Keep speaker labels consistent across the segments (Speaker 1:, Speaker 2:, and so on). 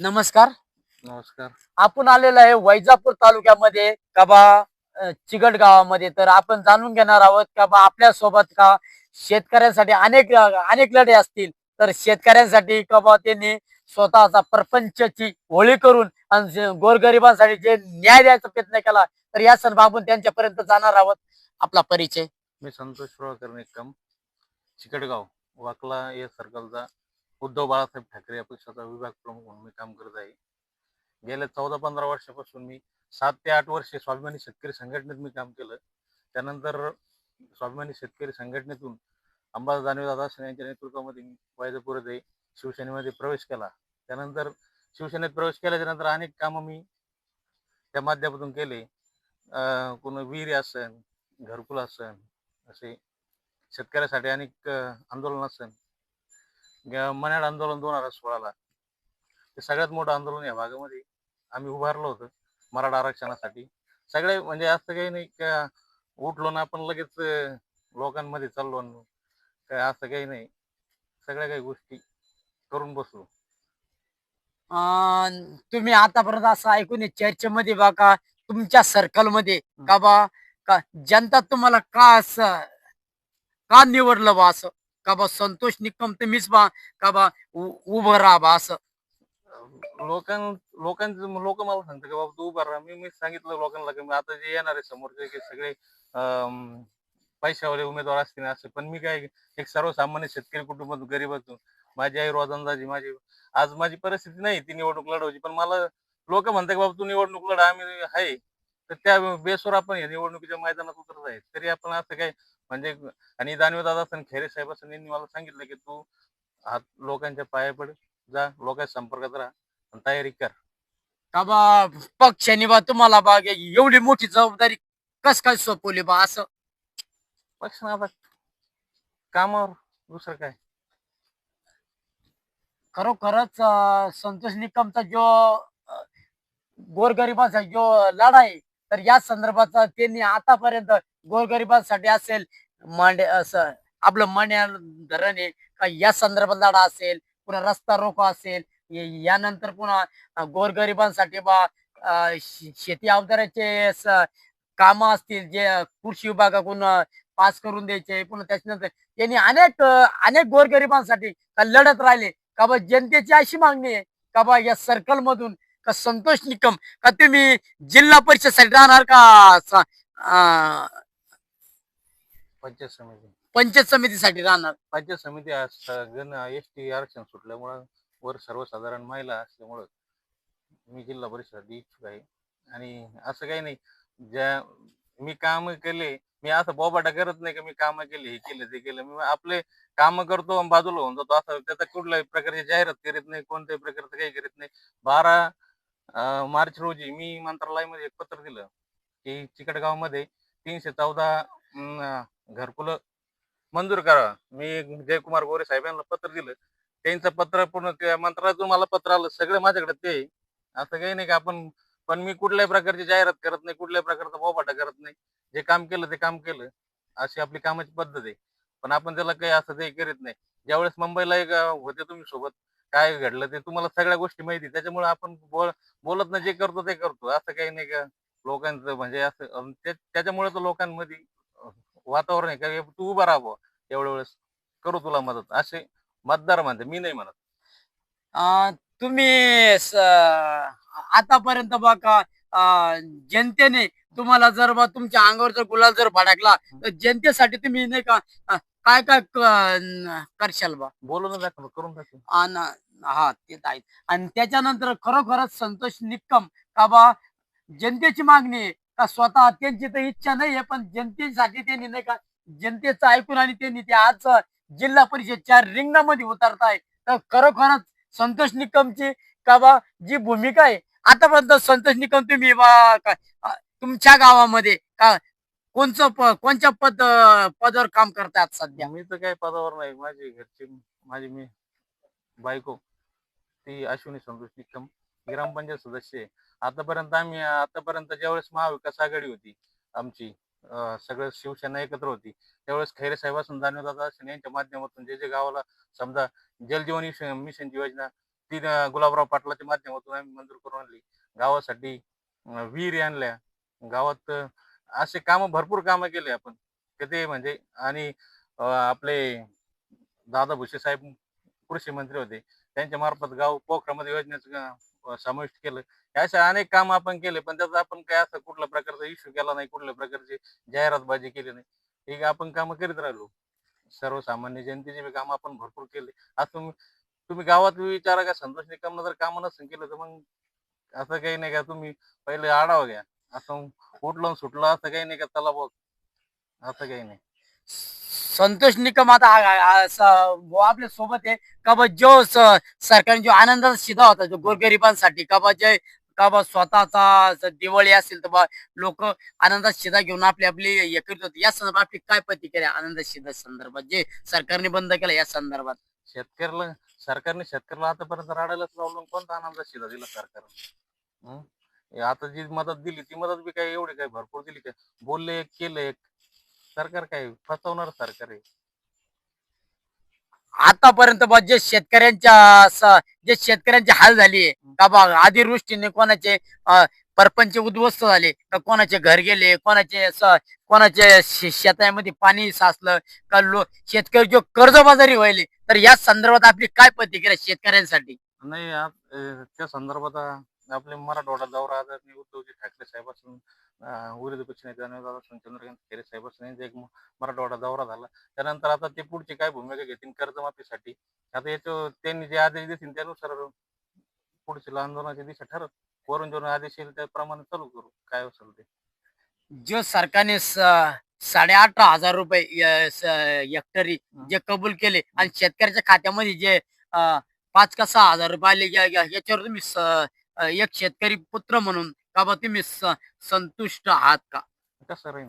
Speaker 1: नमस्कार.
Speaker 2: नमस्कार.
Speaker 1: आपण आलेलो आहे वैजापूर तालुक्यामध्ये कबा अ, चिगट गावामध्ये. तर आपण जाणून घेणार आहोत का बा आपल्यासोबत का शेतकऱ्यांसाठी अनेक अनेक लढे असतील. तर शेतकऱ्यांसाठी का बा त्यांनी स्वतःचा प्रपंचची होळी करून आणि गोरगरिबांसाठी जे न्याय द्यायचा प्रयत्न केला तर या संदर्भात आपण त्यांच्यापर्यंत जाणार आहोत. आपला परिचय.
Speaker 2: मी संतोष प्रभाकर निकम चिकटगाव वाकला या सर्कलचा उद्धव बाळासाहेब ठाकरे या पक्षाचा विभाग प्रमुख म्हणून मी काम करत आहे. गेल्या चौदा पंधरा वर्षापासून मी सात ते आठ वर्षे स्वाभिमानी शेतकरी संघटनेत मी काम केलं. त्यानंतर स्वाभिमानी शेतकरी संघटनेतून अंबादास दानवेदादा असेल यांच्या नेतृत्वामध्ये मी येथे शिवसेनेमध्ये प्रवेश केला. त्यानंतर शिवसेनेत प्रवेश केल्याच्यानंतर अनेक कामं मी त्या माध्यमातून केले. कोण वीर आसन घरकुल असन असे शेतकऱ्यासाठी अनेक आंदोलन असन ग- मनाड आंदोलन दोन हजार सोळाला. ते सगळ्यात मोठं आंदोलन या भागामध्ये आम्ही उभारलं होतं मराठा आरक्षणासाठी. सगळे म्हणजे असं काही नाही का उठलो ना आपण लगेच अं, लोकांमध्ये चाललो काय असं काही नाही. सगळ्या काही गोष्टी करून बसलो.
Speaker 1: अं, तुम्ही आतापर्यंत असं ऐकून आहे चर्चेमध्ये बा का तुमच्या सर्कलमध्ये का बा का जनता तुम्हाला का असं का निवडलं बा असं? का बा संतोष निकम तुम्हीच बा का बा उभं राहा बा असं.
Speaker 2: लोकां लोकांचं लोक मला सांगतात की बाबा तू उभा राहा. मी मी सांगितलं लोकांना की मी आता जे येणार आहे समोरचे की सगळे अं, पैशावाले उमेदवार असतील असे. पण मी काय एक सर्वसामान्य शेतकरी कुटुंबातून गरीबातून माझी आई रोजंदाजी माझी आज माझी परिस्थिती नाही ती निवडणूक लढवायची. पण मला लोक म्हणतात की बाबा तू निवडणूक लढा आम्ही आहे. तर त्या बेसवर आपण या निवडणुकीच्या मैदानात उतरत आहे. तरी आपण असं काही म्हणजे आणि दानवे दादा खेरे साहेब यांनी मला सांगितलं की तू हात लोकांच्या पाया पड जा लोकांच्या संपर्कात राहा आणि तयारी कर.
Speaker 1: का बा पक्षाने बा तुम्हाला बा एवढी मोठी जबाबदारी कस काय सोपवली बा असं?
Speaker 2: पक्ष आता कामावर दुसरं काय?
Speaker 1: खरोखरच अं, संतोष निकमचा जो अं, गोरगरिबांचा जो लढा आहे तर या संदर्भाचा त्यांनी आतापर्यंत गोरगरिबांसाठी असेल मांडे असं आपलं मण्या धरण आहे का या संदर्भात लढा असेल पुन्हा रस्ता रोको असेल यानंतर पुन्हा गोरगरिबांसाठी बा अं, शेती अवजाराचे काम असतील जे कृषी विभागाकडून पास करून द्यायचे पुन्हा त्याच्यानंतर त्यांनी अनेक अनेक गोरगरिबांसाठी का लढत राहिले का बा जनतेची अशी मागणी आहे का बा या सर्कल मधून का संतोष निकम का तुम्ही जिल्हा परिषदसाठी राहणार का अं,
Speaker 2: पंचायत समिती.
Speaker 1: पंचायत समितीसाठी राहणार.
Speaker 2: पंचायत समिती सगळं एस टी आरक्षण सुटल्यामुळं वर सर्वसाधारण महिला असल्यामुळं मी जिल्हा परिषद इच्छुक आहे. आणि असं काही नाही. ज्या मी काम केले मी असं बोबाटा करत नाही की मी काम केले हे केले ते केलं. मी आपले काम करतो आणि बाजूला होऊन जातो. असं त्याचा कुठल्याही प्रकारची जाहिरात करीत नाही कोणत्याही प्रकारचं काही करीत नाही. बारा मार्च रोजी मी मंत्रालयामध्ये एक पत्र दिलं की चिकटगावमध्ये तीनशे चौदा घरकुलं मंजूर करा. मी जयकुमार गोरे साहेबांना पत्र दिलं. त्यांचं पत्र पूर्ण त्या मंत्रालयातून मला पत्र आलं. सगळं माझ्याकडे ते. असं काही नाही का आपण पण मी कुठल्याही प्रकारची जाहिरात करत नाही कुठल्याही प्रकारचा बोबाटा करत नाही. जे काम केलं ते काम केलं. अशी आपली कामाची पद्धत आहे. पण आपण त्याला काही असं ते करीत नाही. ज्यावेळेस मुंबईला एक होते तुम्ही सोबत काय घडलं ते तुम्हाला सगळ्या गोष्टी माहिती आहे. त्याच्यामुळे आपण बोल बोलत नाही जे करतो ते करतो. असं काही नाही का लोकांचं म्हणजे असं त्याच्यामुळे तर लोकांमध्ये वातावरण आहे का? तू उभा राहा एवढ्या वेळेस करू तुला मदत. असे मतदार म्हणते मी नाही म्हणत.
Speaker 1: अं, तुम्ही स- आतापर्यंत बा का अं, जनतेने तुम्हाला जर बा तुमच्या अंगावर जर गुलाल जर भडकला तर जनतेसाठी तुम्ही नाही का अं, काय काय क- न- करशाल बा?
Speaker 2: बोलून दाखव करून दाखव.
Speaker 1: अन हा ते तर आहे आणि त्याच्यानंतर खरोखरच संतोष निक्कम का बा? जनतेची मागणी आहे. का स्वतः त्यांची तर इच्छा नाही आहे पण जनतेसाठी त्यांनी नाही का जनतेचं ऐकून आणि त्यांनी ते आज जिल्हा परिषदच्या रिंगणामध्ये उतरताय. तर खरोखरच संतोष निकमची का बा जी भूमिका आहे आतापर्यंत संतोष निकम तुम्ही बा तुमच्या गावामध्ये का कोणचं प- कोणत्या पद पदावर काम करतात सध्या?
Speaker 2: मी तर काही पदावर नाही. माझी घरची माझी मी बायको ती अश्विनी संतोष निकम ग्रामपंचायत सदस्य आहे. आतापर्यंत आम्ही आतापर्यंत ज्यावेळेस महाविकास आघाडी होती आमची सगळं शिवसेना एकत्र होती त्यावेळेस खैरे साहेबासून दादा असेल यांच्या माध्यमातून जे जे गावाला समजा जलजीवन मिशन मिशनची योजना ती गुलाबराव पाटलाच्या माध्यमातून आम्ही मंजूर करून आणली. गावासाठी विहीर विहिरी आणल्या. गावात असे कामं भरपूर कामं केले आपण. ते म्हणजे आणि आपले दादा भुसे साहेब कृषी मंत्री होते. त्यांच्या मार्फत गाव पोखरामध्ये योजनेचं समाविष्ट केलं. या असे अनेक काम आपण केले पण त्याचा आपण काय असं कुठल्या प्रकारचा इश्यू केला नाही कुठल्या प्रकारची जाहिरातबाजी केली नाही. हे आपण कामं करीत राहिलो. सर्वसामान्य जनतेचे बी काम आपण भरपूर केले. असं तुम्ही गावात विचारा का संतोष निकमनं जर कामं नसेल केलं तर मग असं काही नाही का तुम्ही पहिले आढावा घ्या. असं उठलं सुटलं असं काही नाही का चला बघ. असं काही नाही.
Speaker 1: संतोष निकम आता वो आपल्यासोबत आहे. का बा जो सरकारने जो आनंदाचा शिदा होता जो गोरगरिबांसाठी का बा जे का बा स्वतःचा दिवाळी असेल तर बा लोक आनंदात शिदा घेऊन आपली आपली हे करीत होते. या संदर्भात आपली काय प्रतिक्रिया आनंद शिदा संदर्भात? जे सरकारने बंद केला या संदर्भात.
Speaker 2: शेतकऱ्याला सरकारने शेतकऱ्याला आतापर्यंत राडायलाच लावलं कोणता आनंद शिधा दिला सरकारने? आता जी मदत दिली ती मदत बी काय एवढी काय भरपूर दिली काय? बोलले एक केलं एक सरकार काय फसवणार सरकार आहे?
Speaker 1: आतापर्यंत बा जे शेतकऱ्यांच्या स- जे शेतकऱ्यांची हाल झाली का बा अतिवृष्टीने कोणाचे अ, परपंच उद्ध्वस्त झाले का कोणाचे घर गेले कोणाचे स- कोणाचे शे- शेतामध्ये पाणी साचलं का लो शेतकरी जो कर्जबाजारी व्हायले तर या संदर्भात आपली काय प्रतिक्रिया शेतकऱ्यांसाठी?
Speaker 2: नाही आज, अं, त्या संदर्भात आपले मराठवाडा दौरा आदरणीय उद्धवजी ठाकरे साहेबांपासून विरोधी पक्ष नेते दादा चंद्रकांत खैरे साहेबांपासून यांचा एक म- मराठवाडा दौरा झाला. त्यानंतर आता ते पुढची काय भूमिका घेतील कर्जमाफीसाठी? आता याच्या त्यांनी जे आदेश देतील त्यानुसार पुढची आंदोलनाची दिशा ठरत वरून जो आदेश येईल त्याप्रमाणे चालू करू. काय असेल ते?
Speaker 1: जो सरकारने साडे अठरा हजार रुपये हेक्टरी जे कबूल केले आणि शेतकऱ्याच्या खात्यामध्ये जे पाच का सहा हजार रुपये आले याच्यावर तुम्ही एक शेतकरी पुत्र म्हणून का बा तुम्ही स- संतुष्ट आहात का?
Speaker 2: कसं राहील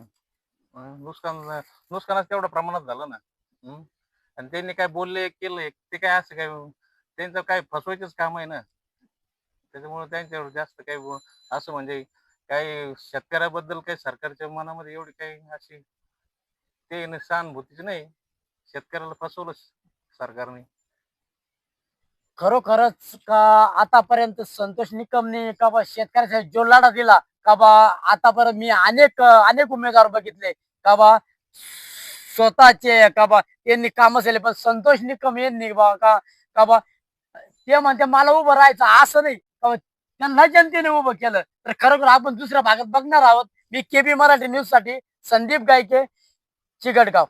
Speaker 2: नुकसान नुकसानच तेवढ्या प्रमाणात झालं ना. आणि त्यांनी काय बोलले केलं ते काय असं काय त्यांचं काय फसवायचंच काम आहे ना. त्याच्यामुळे त्यांच्यावर जास्त काही ब- असं म्हणजे काही शेतकऱ्याबद्दल काही सरकारच्या मनामध्ये एवढी काही अशी ते न- नाही. शेतकऱ्याला फसवलं सरकारने.
Speaker 1: खरोखरच का आतापर्यंत संतोष निकमने का बा शेतकऱ्यासाठी जो लढा दिला का बा आतापर्यंत मी अनेक अनेक उमेदवार बघितले का बा स्वतःचे का बा यांनी काम केले पण संतोष निकम यांनी बा का का बा ते म्हणते मला उभं राहायचं असं नाही. त्यांना जनतेने उभं केलं. तर खरोखर आपण दुसऱ्या भागात बघणार आहोत. मी केबी मराठी न्यूजसाठी संदीप गायके चिगडगाव